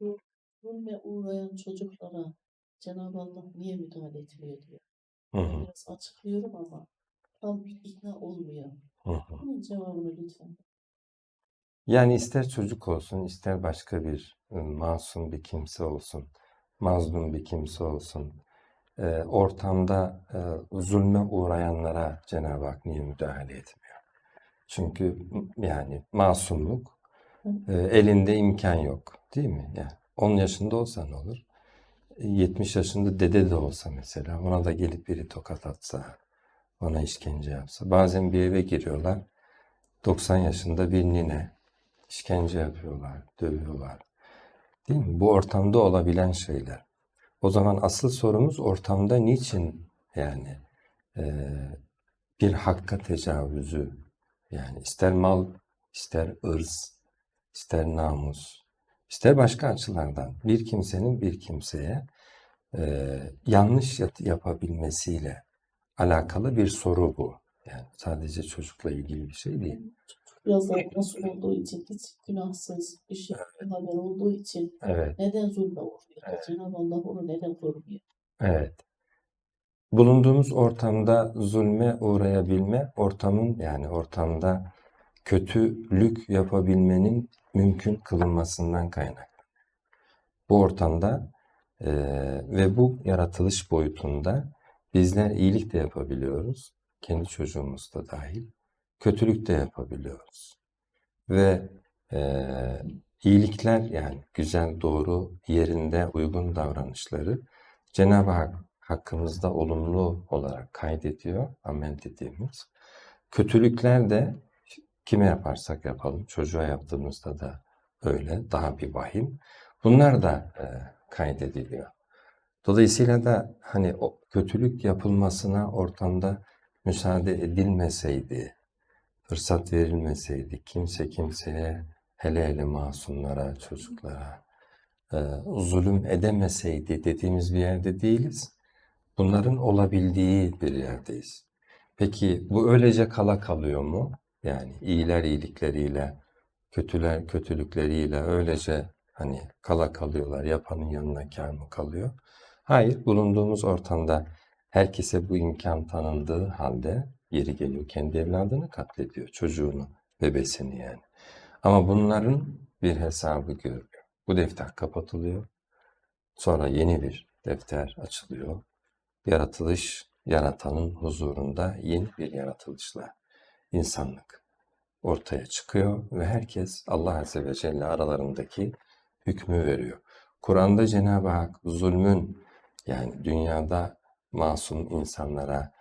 Bu zulme uğrayan çocuklara Cenab-ı Allah niye müdahale etmiyor diyor. Hı hı, biraz açıklıyorum ama tam ikna olmuyor. hı hı. Bunun cevabını lütfen. Yani ister çocuk olsun, ister başka bir masum bir kimse olsun, mazlum bir kimse olsun, e, ortamda e, zulme uğrayanlara Cenab-ı Hak niye müdahale etmiyor? Çünkü yani masumluk, e, elinde imkan yok, değil mi? Yani 10 yaşında olsa ne olur? E, 70 yaşında dede de olsa mesela, ona da gelip biri tokat atsa, ona işkence yapsa. Bazen bir eve giriyorlar, 90 yaşında bir nine, işkence yapıyorlar, dövüyorlar. Değil mi? Bu ortamda olabilen şeyler. O zaman asıl sorumuz ortamda niçin yani eee, bir hakka tecavüzü yani ister mal, ister ırz, ister namus, ister başka açılardan bir kimsenin bir kimseye eee, yanlış yap- yapabilmesiyle alakalı bir soru bu. Yani sadece çocukla ilgili bir şey değil. Biraz da nasıl olduğu için hiç günahsız bir şey haber olduğu için Evet, neden zulme uğruyor? Evet. Cenab-ı Allah onu neden korumuyor? evet. Bulunduğumuz ortamda zulme uğrayabilme, ortamın yani ortamda kötülük yapabilmenin mümkün kılınmasından kaynaklı. Bu ortamda eee, ve bu yaratılış boyutunda bizler iyilik de yapabiliyoruz. Kendi çocuğumuz da dahil. Kötülük de yapabiliyoruz. Ve eee, iyilikler yani güzel, doğru, yerinde, uygun davranışları Cenab-ı Hak hakkımızda olumlu olarak kaydediyor, amel dediğimiz. Kötülükler de kime yaparsak yapalım, çocuğa yaptığımızda da öyle, daha bir vahim. Bunlar da e, kaydediliyor. Dolayısıyla da hani o kötülük yapılmasına ortamda müsaade edilmeseydi, fırsat verilmeseydi, kimse kimseye, hele hele masumlara, çocuklara e, zulüm edemeseydi dediğimiz bir yerde değiliz. Bunların olabildiği bir yerdeyiz. Peki bu öylece kala kalıyor mu? Yani iyiler iyilikleriyle, kötüler kötülükleriyle öylece hani kala kalıyorlar. Yapanın yanına kâr mı kalıyor? Hayır, bulunduğumuz ortamda herkese bu imkan tanındığı halde yeri geliyor kendi evladını katlediyor, çocuğunu, bebesini yani. Ama bunların bir hesabı görülüyor. Bu defter kapatılıyor. Sonra yeni bir defter açılıyor. Yaratılış, yaratanın huzurunda yeni bir yaratılışla insanlık ortaya çıkıyor ve herkes Allah Azze ve Celle aralarındaki hükmü veriyor. Kur'an'da Cenab-ı Hak zulmün yani dünyada masum insanlara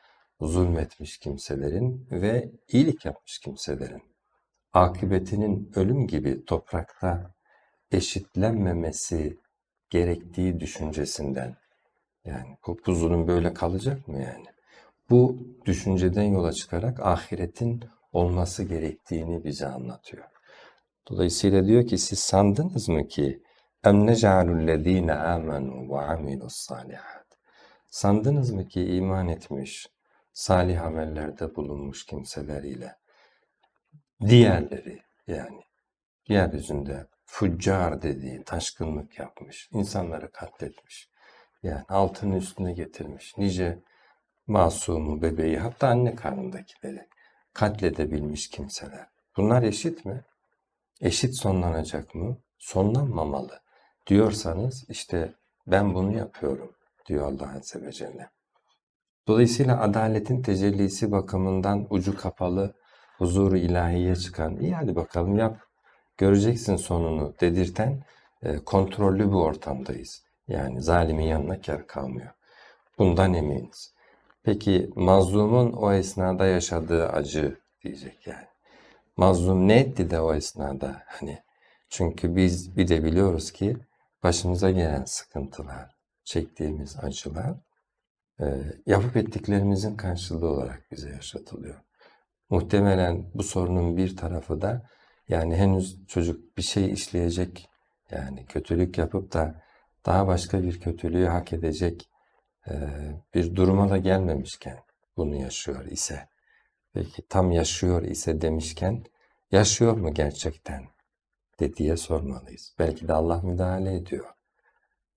zulmetmiş kimselerin ve iyilik yapmış kimselerin akıbetinin ölüm gibi toprakta eşitlenmemesi gerektiği düşüncesinden yani bu, bu zulüm böyle kalacak mı yani? Bu düşünceden yola çıkarak ahiretin olması gerektiğini bize anlatıyor. Dolayısıyla diyor ki siz sandınız mı ki em nec'alullezine amenu ve amilus salihat. Sandınız mı ki iman etmiş, salih amellerde bulunmuş kimseleriyle diğerleri yani yeryüzünde füccar dediği taşkınlık yapmış, insanları katletmiş. Yani altını üstüne getirmiş. Nice masumu, bebeği hatta anne karnındakileri katledebilmiş kimseler. Bunlar eşit mi? Eşit sonlanacak mı? Sonlanmamalı. Diyorsanız işte ben bunu yapıyorum diyor Allah Azze ve Celle. Dolayısıyla adaletin tecellisi bakımından ucu kapalı, huzuru ilahiye çıkan, iyi hadi bakalım yap, göreceksin sonunu dedirten e, kontrollü bir ortamdayız. Yani zalimin yanına kar kalmıyor. Bundan eminiz. Peki mazlumun o esnada yaşadığı acı diyecek yani. Mazlum ne etti de o esnada hani çünkü biz bir de biliyoruz ki başımıza gelen sıkıntılar, çektiğimiz acılar e, yapıp ettiklerimizin karşılığı olarak bize yaşatılıyor. Muhtemelen bu sorunun bir tarafı da yani henüz çocuk bir şey işleyecek yani kötülük yapıp da daha başka bir kötülüğü hak edecek bir duruma da gelmemişken bunu yaşıyor ise peki tam yaşıyor ise demişken yaşıyor mu gerçekten? de diye sormalıyız. Belki de Allah müdahale ediyor.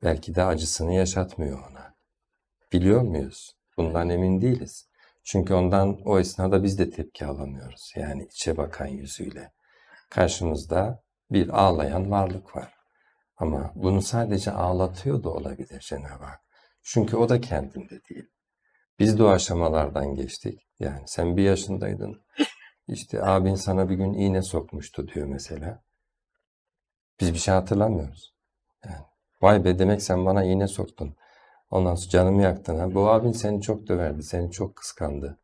Belki de acısını yaşatmıyor ona. Biliyor muyuz? Bundan emin değiliz. Çünkü ondan o esnada biz de tepki alamıyoruz. Yani içe bakan yüzüyle. Karşımızda bir ağlayan varlık var. Ama bunu sadece ağlatıyor da olabilir Cenab-ı Hak. Çünkü o da kendinde değil. Biz de o aşamalardan geçtik. Yani sen bir yaşındaydın. İşte abin sana bir gün iğne sokmuştu diyor mesela. Biz bir şey hatırlamıyoruz. Yani vay be demek sen bana iğne soktun. Ondan sonra canımı yaktın ha. Bu abin seni çok döverdi, seni çok kıskandı.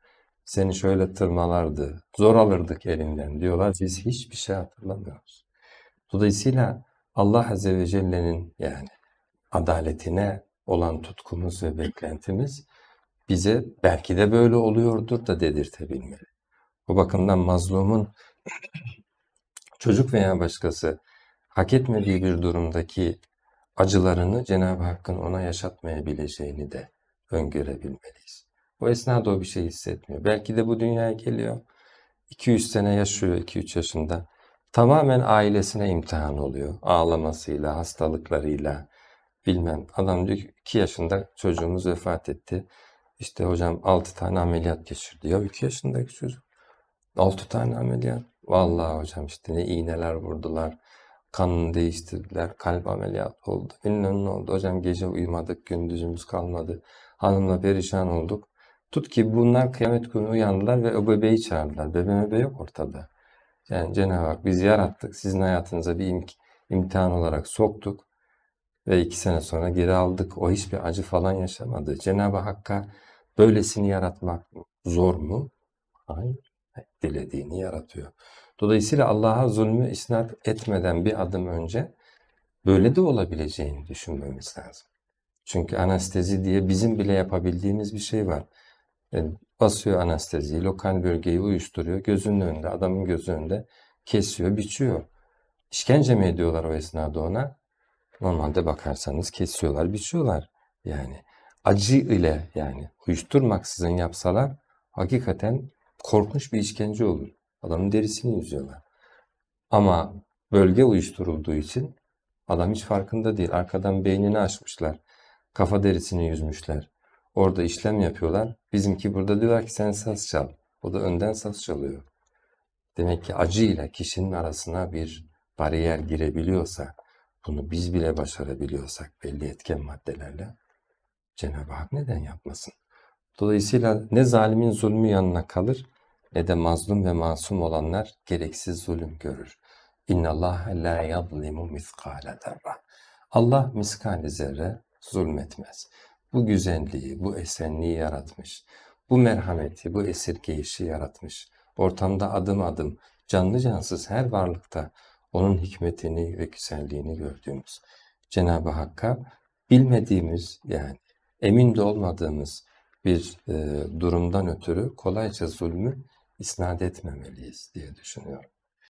Seni şöyle tırmalardı, zor alırdık elinden diyorlar. Biz hiçbir şey hatırlamıyoruz. Dolayısıyla Allah Azze ve Celle'nin yani adaletine olan tutkumuz ve beklentimiz bize belki de böyle oluyordur da dedirtebilmeli. Bu bakımdan mazlumun çocuk veya başkası hak etmediği bir durumdaki acılarını Cenab-ı Hakk'ın ona yaşatmayabileceğini de öngörebilmeliyiz. O esnada o bir şey hissetmiyor. Belki de bu dünyaya geliyor. 2-3 sene yaşıyor 2-3 yaşında. Tamamen ailesine imtihan oluyor. Ağlamasıyla, hastalıklarıyla, bilmem. Adam diyor ki 2 yaşında çocuğumuz vefat etti. İşte hocam 6 tane ameliyat geçirdi. Ya 2 yaşındaki çocuk. 6 tane ameliyat. Vallahi hocam işte ne iğneler vurdular. Kanını değiştirdiler. Kalp ameliyatı oldu. Bilmem ne oldu. Hocam gece uyumadık. Gündüzümüz kalmadı. Hanımla perişan olduk. Tut ki bunlar kıyamet günü uyandılar ve o bebeği çağırdılar. Bebe mebe yok ortada. Yani Cenab-ı Hak biz yarattık. Sizin hayatınıza bir imtihan olarak soktuk. Ve iki sene sonra geri aldık. O hiçbir acı falan yaşamadı. Cenab-ı Hakk'a böylesini yaratmak zor mu? Hayır. Dilediğini yaratıyor. Dolayısıyla Allah'a zulmü isnat etmeden bir adım önce böyle de olabileceğini düşünmemiz lazım. Çünkü anestezi diye bizim bile yapabildiğimiz bir şey var. Yani basıyor anesteziyi, lokal bölgeyi uyuşturuyor, gözünün önünde, adamın gözü önünde kesiyor, biçiyor. İşkence mi ediyorlar o esnada ona? Normalde bakarsanız kesiyorlar, biçiyorlar. Yani acı ile yani uyuşturmaksızın yapsalar hakikaten korkunç bir işkence olur. Adamın derisini yüzüyorlar. Ama bölge uyuşturulduğu için adam hiç farkında değil. Arkadan beynini açmışlar. Kafa derisini yüzmüşler. Orada işlem yapıyorlar. Bizimki burada diyorlar ki sen saz çal. O da önden saz çalıyor. Demek ki acı ile kişinin arasına bir bariyer girebiliyorsa, bunu biz bile başarabiliyorsak belli etken maddelerle Cenab-ı Hak neden yapmasın? Dolayısıyla ne zalimin zulmü yanına kalır ne de mazlum ve masum olanlar gereksiz zulüm görür. İnna Allah la yazlimu miskale zerre. Allah miskali zerre zulmetmez. Bu güzelliği, bu esenliği yaratmış. Bu merhameti, bu esirgeyişi yaratmış. Ortamda adım adım, canlı cansız her varlıkta onun hikmetini ve güzelliğini gördüğümüz Cenab-ı Hakk'a bilmediğimiz yani emin de olmadığımız bir e, durumdan ötürü kolayca zulmü isnat etmemeliyiz diye düşünüyorum.